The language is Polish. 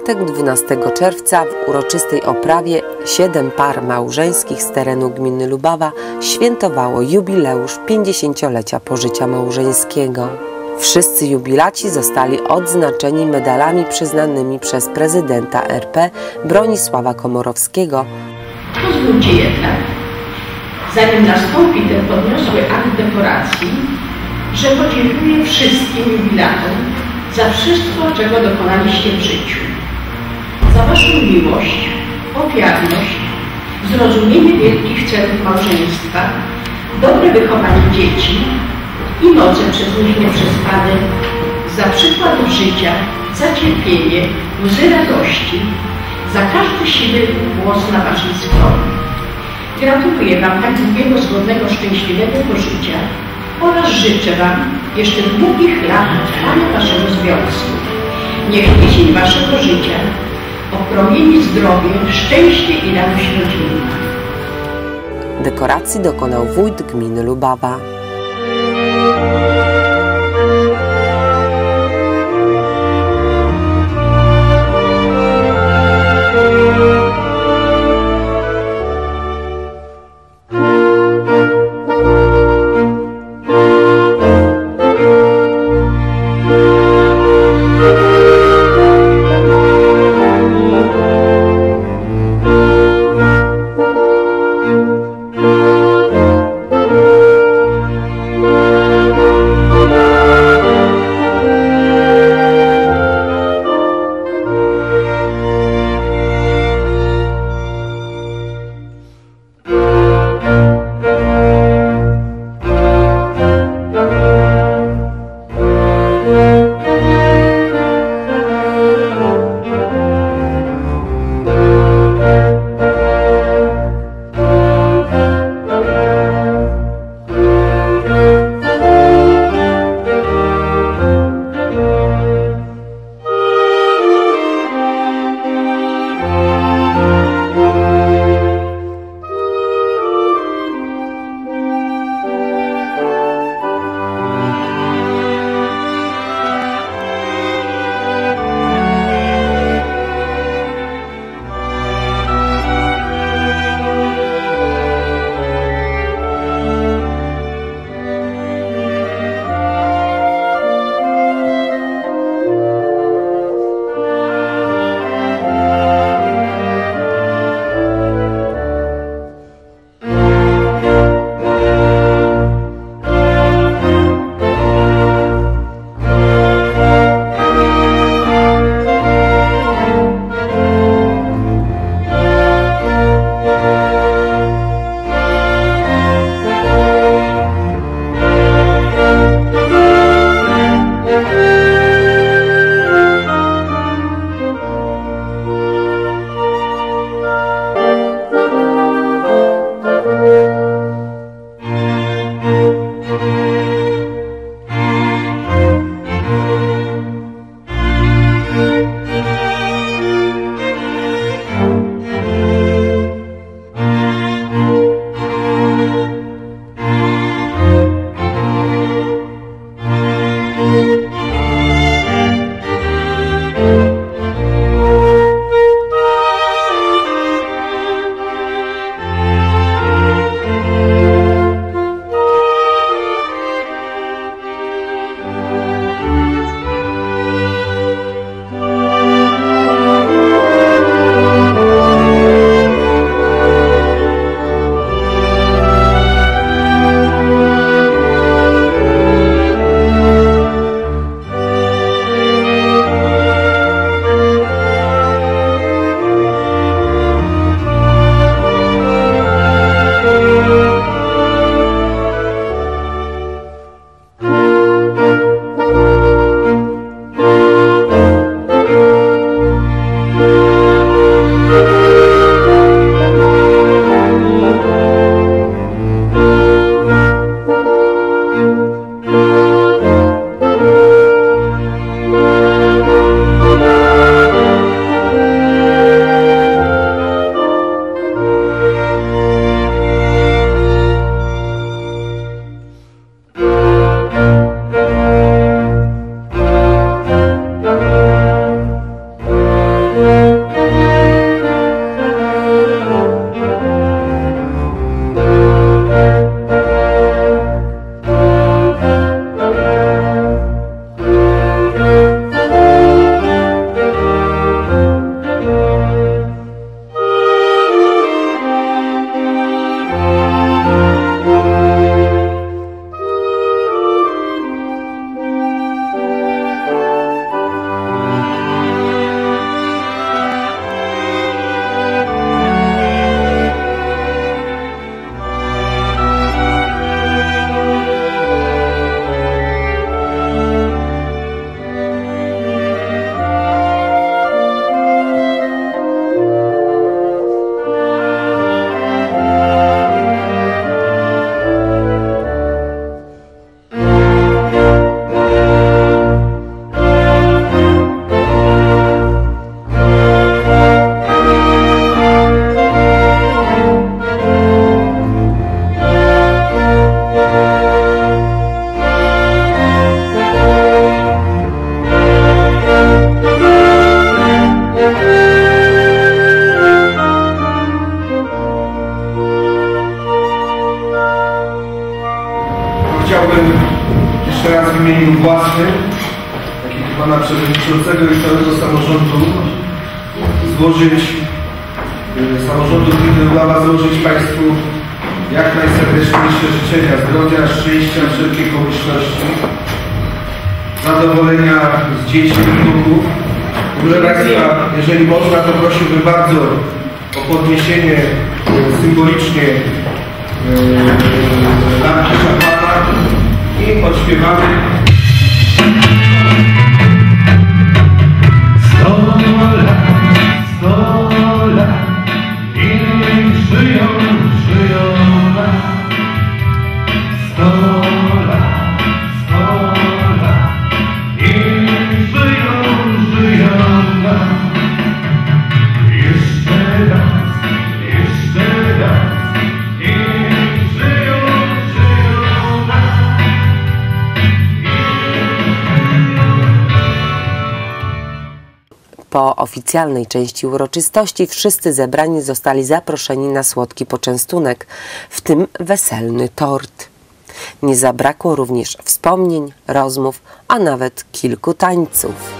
czwartek 12 czerwca w uroczystej oprawie siedem par małżeńskich z terenu gminy Lubawa świętowało jubileusz 50-lecia pożycia małżeńskiego. Wszyscy jubilaci zostali odznaczeni medalami przyznanymi przez prezydenta RP Bronisława Komorowskiego Pozwólcie jednak, zanim nastąpi ten podniosły akt dekoracji, że podziękuję wszystkim jubilatom za wszystko, czego dokonaliście w życiu. Miłość, ofiarność, zrozumienie wielkich celów małżeństwa, dobre wychowanie dzieci i noce przez nich nieprzespane, za przykład życia, za cierpienie, łzy radości, za każdy siwy głos na Waszej stronie. Gratuluję Wam tak długiego, zgodnego, szczęśliwego pożycia oraz życzę Wam jeszcze długich lat trwania Waszego związku. Niech jesień Waszego życia opromieni zdrowie, szczęście i radość rodzinna. Dekoracji dokonał wójt gminy Lubawa. Własnym, jak i pana przewodniczącego i całego samorządu złożyć y, samorządu gminy złożyć Państwu jak najserdeczniejsze życzenia zdrowia, szczęścia, wszelkiej pomyślności, zadowolenia z dzieci i wnuków. Proszę Państwa, jeżeli można, to prosiłbym bardzo o podniesienie y, symbolicznie y, lampki szampana i odśpiewamy Po oficjalnej części uroczystości wszyscy zebrani zostali zaproszeni na słodki poczęstunek, w tym weselny tort. Nie zabrakło również wspomnień, rozmów, a nawet kilku tańców.